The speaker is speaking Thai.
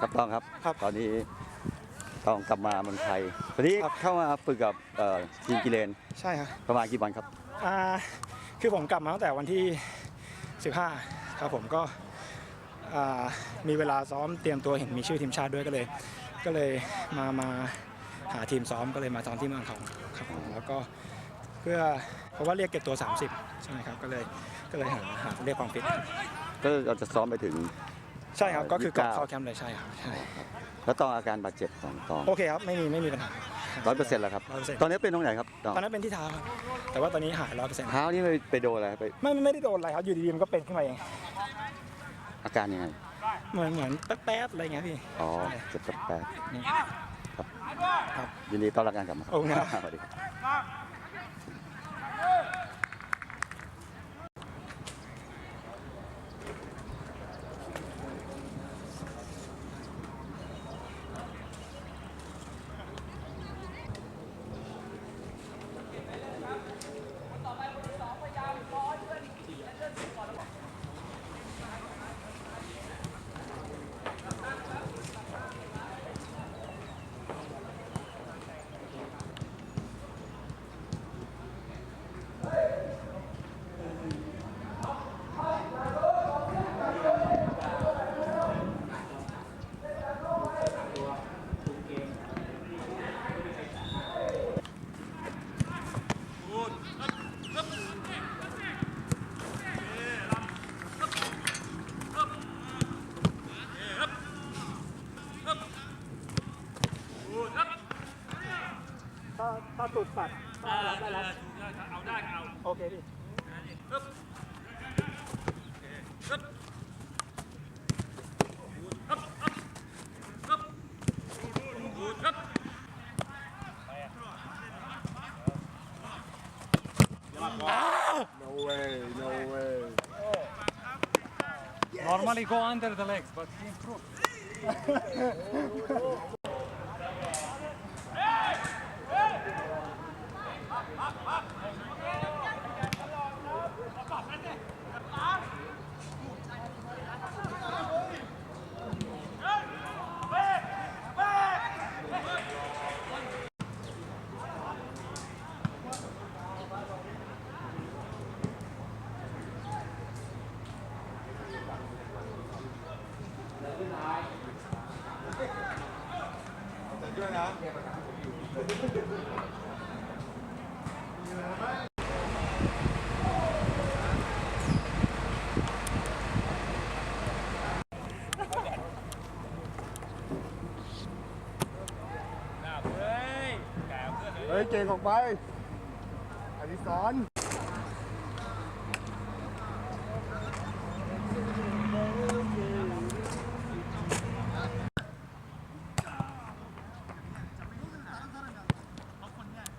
ครับต้องครับ ครับตอนนี้ต้องกลับมาเมืองไทยตอนนี้ครับ เข้ามาฝึกกับเอ่อทีมกิเลนใช่ครับประมาณกี่วันครับ อ่าคือผมกลับมาตั้งแต่วันที่ 15 ครับผมก็อ่ามีเวลาซ้อมเตรียมตัวเห็นมีชื่อทีมชาติด้วยก็เลย ก็เลยมามาหาทีมซ้อมก็เลยมาซ้อมที่เมืองทองครับผมแล้วก็เพื่อเพราะว่าเรียกเก็บตัว 30 ใช่ไหมครับก็เลยก็เลยหาหาเรียกความฟิต ก็เราจะซ้อมไปถึง ใช่ครับก็คือก่อน29เข้าแคมป์เลยใช่ครับใช่แล้วต้องอาการบาดเจ็บของตองโอเคครับไม่มีไม่มีปัญหาร้อยเปอร์เซ็นต์แล้วครับ 100%ตอนนี้เป็นตรงไหนครับตองตอนนั้นเป็นที่เท้าครับแต่ว่าตอนนี้หายร้อยเปอร์เซ็นต์เท้านี่ไปไปโดนอะไรไปไม่ไม่ได้โดนอะไรครับอยู่ดีๆมันก็เป็นขึ้นมาเองอาการยังไงเหมือนเหมือนแป๊บๆอะไรเงี้ยพี่อ๋อใช่เจ็บแป๊บนี่ๆครับครับยินดีต้อนรับการกลับมาขอบคุณครับ สวัสดีครับ ตุดปัดก็รับได้รับ เอาได้ก็เอา โอเคพี่ Normally go under the legs, but he improved. Ê, ghê cột bay. Anh đi con.